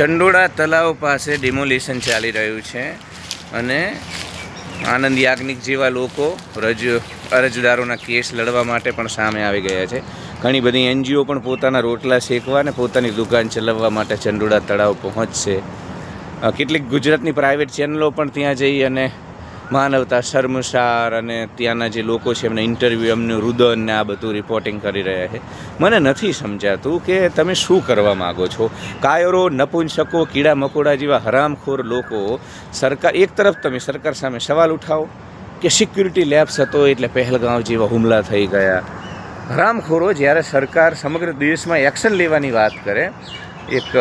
ચંડોળા તલાવ પાસે ડિમોલિશન ચાલી રહ્યું છે અને આનંદ યાજ્ઞિક જેવા લોકો રજ, અરજદારોના કેસ લડવા માટે પણ સામે આવી ગયા છે. ઘણી બધી એનજીઓ પણ પોતાના રોટલા શેકવા અને પોતાની દુકાન ચલાવવા માટે ચંડોળા તળાવ પહોંચશે. કેટલીક ગુજરાતની પ્રાઇવેટ ચેનલો પણ ત્યાં જઈ અને માનવતા શર્મસાર અને ત્યાંના જે લોકો છે, એમને ઇન્ટરવ્યૂ એમનું રુદન ને આ બધું રિપોર્ટિંગ કરી રહ્યા છે. મને નથી સમજાતું કે તમે શું કરવા માગો છો? કાયરો, નપુંસકો, કીડા મકોડા જેવા હરામખોર લોકો સરકાર, એક તરફ તમે સરકાર સામે સવાલ ઉઠાવો કે સિક્યુરિટી લેબ્સ હતો એટલે પહેલગાંવ જેવા હુમલા થઈ ગયા. હરામખોરો જ્યારે સરકાર સમગ્ર દેશમાં એક્શન લેવાની વાત કરે, એક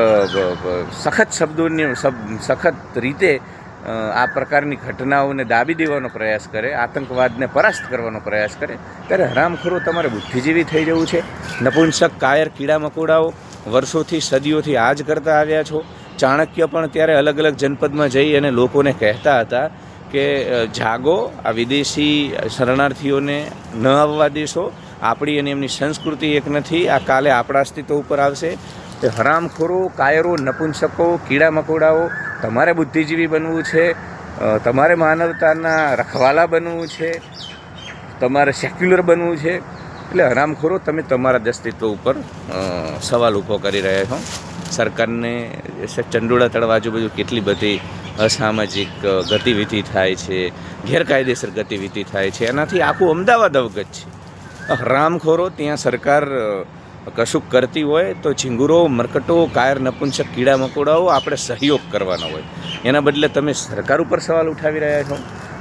સખત શબ્દોની શબ- સખત રીતે આ પ્રકારની ઘટનાઓને દાબી દેવાનો પ્રયાસ કરે, આતંકવાદને પરાસ્ત કરવાનો પ્રયાસ કરે, ત્યારે હરામખોરો તમારે બુદ્ધિજીવી થઈ જવું છે. નપુંસક કાયર કીડા મકોડાઓ વર્ષોથી સદીઓથી આ જ કરતા આવ્યા છો. ચાણક્ય પણ ત્યારે અલગ અલગ જનપદમાં જઈ અને લોકોને કહેતા હતા કે જાગો, આ વિદેશી શરણાર્થીઓને ન આવવા દેશો. આપણી અને એમની સંસ્કૃતિ એક નથી, આ કાલે આપણા અસ્તિત્વ ઉપર આવશે. તે હરામખોરો, કાયરો, નપુંસકો, કીડા મકોડાઓ તમારે બુદ્ધિજીવી બનવું છે તમારે માનવતાના રખવાલા બનવું છે, તમારે સેક્યુલર બનવું છે, એટલે હરામખોરો તમે તમારા દસ્તિત્વ ઉપર સવાલ ઊભો કરી રહ્યા છો. સરકારને ચંડોળા તળવા આજુબાજુ કેટલી બધી અસામાજિક ગતિવિધિ થાય છે, ગેરકાયદેસર ગતિવિધિ થાય છે, એનાથી આખું અમદાવાદ અવગત છે. હરામખોરો, ત્યાં સરકાર કશુંક કરતી હોય તો ઝીંગુરો મરકટો, કાયર, નપુંસક, કીડા મકોડાઓ આપણે સહયોગ કરવાનો હોય. એના બદલે તમે સરકાર ઉપર સવાલ ઉઠાવી રહ્યા છો.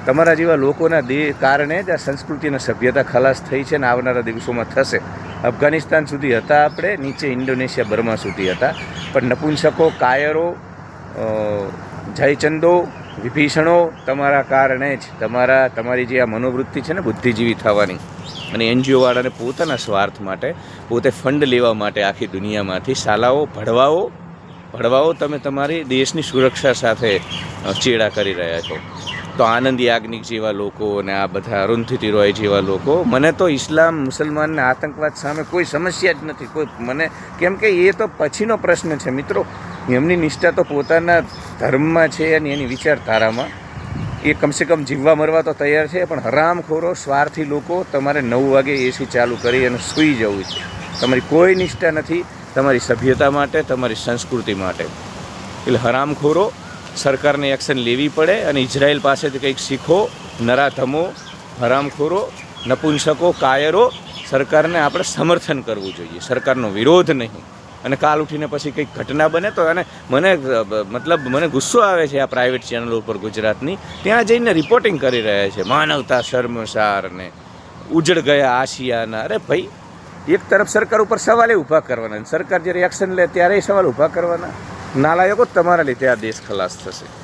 તમારા જેવા લોકોના દે કારણે જ આ સંસ્કૃતિ અને સભ્યતા ખલાસ થઈ છે ને આવનારા દિવસોમાં થશે. અફઘાનિસ્તાન સુધી હતા આપણે, નીચે ઇન્ડોનેશિયા, બર્મા સુધી હતા. પણ નપુંસકો, કાયરો જયચંદો, વિભીષણો તમારા કારણે જ તમારા, તમારી જે આ મનોવૃત્તિ છે ને બુદ્ધિજીવી થવાની અને એનજીઓવાળાને પોતાના સ્વાર્થ માટે, પોતે ફંડ લેવા માટે આખી દુનિયામાંથી શાલાઓ ભળવાઓ ભળવાઓ તમે તમારી દેશની સુરક્ષા સાથે ચેડા કરી રહ્યા છો. તો આનંદ યાજ્ઞિક જેવા લોકો અને આ બધા અરુંધતી રોય જેવા લોકો, મને તો ઇસ્લામ મુસલમાનને આતંકવાદ સામે કોઈ સમસ્યા જ નથી. કોઈ, મને, કેમ કે એ તો પછીનો પ્રશ્ન છે મિત્રો. એમની નિષ્ઠા તો પોતાના ધર્મમાં છે અને એની વિચારધારામાં. એ કમસે કમ જીવવા મરવા તો તૈયાર છે, પણ હરામખોરો, સ્વાર્થી લોકો તમારે નવ વાગે એસી ચાલુ કરી અને સૂઈ જવું છે. તમારી કોઈ નિષ્ઠા નથી, તમારી સભ્યતા માટે, તમારી સંસ્કૃતિ માટે. એટલે હરામખોરો સરકારને એક્શન લેવી પડે અને ઇઝરાયલ પાસેથી કંઈક શીખો નરાધમો હરામખોરો, નપુંસકો, કાયરો સરકારને આપણે સમર્થન કરવું જોઈએ. સરકારનો વિરોધ નહીં. અને કાલ ઉઠીને પછી કંઈક ઘટના બને તો અને મને, મતલબ મને ગુસ્સો આવે છે આ પ્રાઇવેટ ચેનલો ઉપર ગુજરાતની. ત્યાં જઈને રિપોર્ટિંગ કરી રહ્યા છે, માનવતા શર્મસાર ને ઉજળ ગયા આશિયાના અરે ભાઈ, એક તરફ સરકાર ઉપર સવાલે ઊભા કરવાના સરકાર જ્યારે એક્શન લે ત્યારે સવાલ ઊભા કરવાના. નાલાયકો, તમારા લીધે આ દેશ ખલાસ થશે.